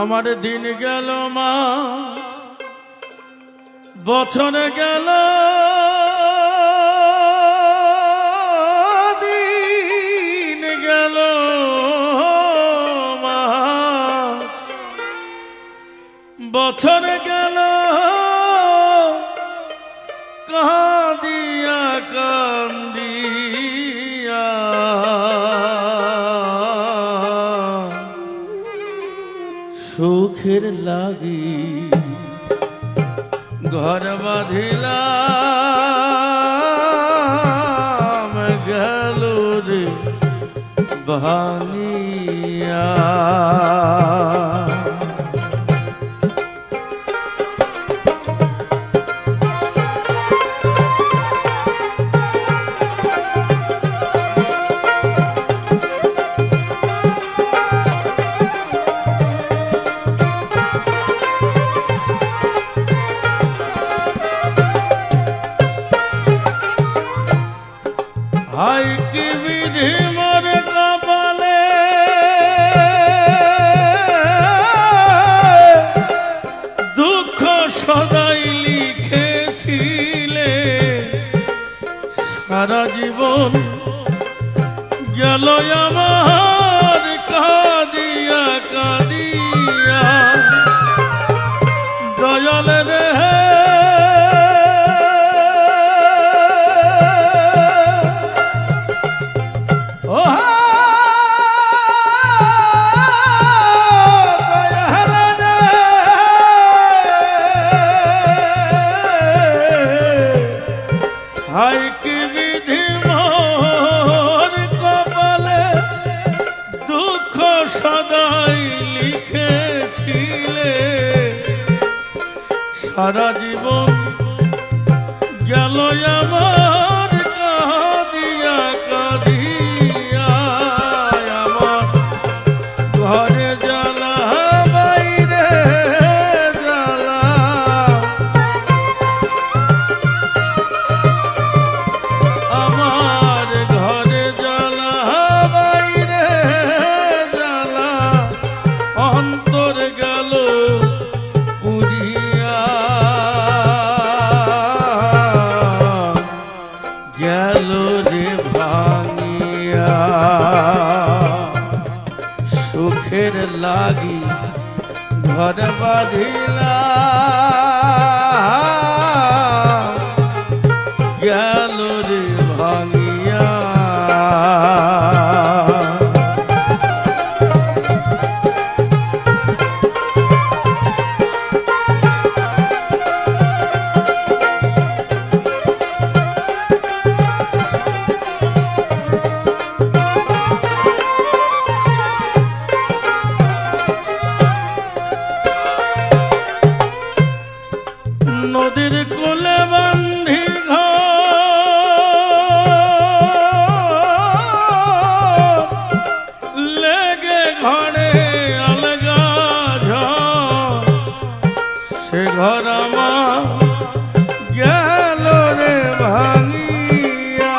আমার দিন গেল মা। বছর গেল। দিন গেল বছর গেল সুখের লাগি ঘর বাঁধিলাম গেল রে ভাঙিয়া হাই কি বিধি মোর কপালে দুঃখ সদাই লিখেছিলে। সারা জীবন গেল আমার কাঁদিয়া কাঁদিয়া। দয়াল রে লিখেছিলে সারা জীবন গেল আমার সুখের লাগি ঘর বাঁধিলা। সে ঘর আমার গেল রে ভাঙিয়া।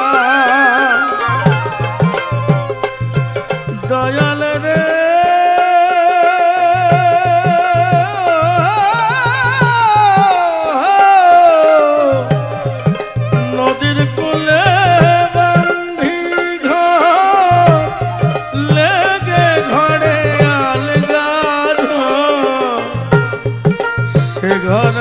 দয়াল রে घर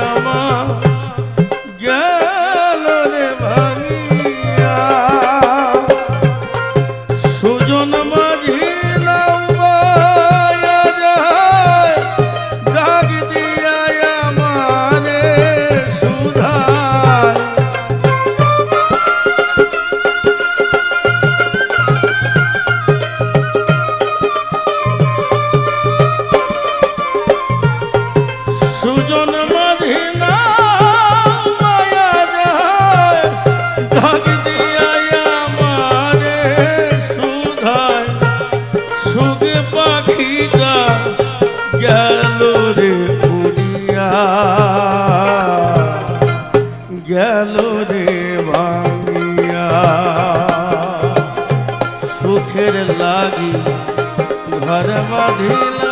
সুধায় সুগে পাখিটা গেল রে উড়িয়া গেল রে ভাঙিয়া। সুখের লাগি ঘর বাঁধিলা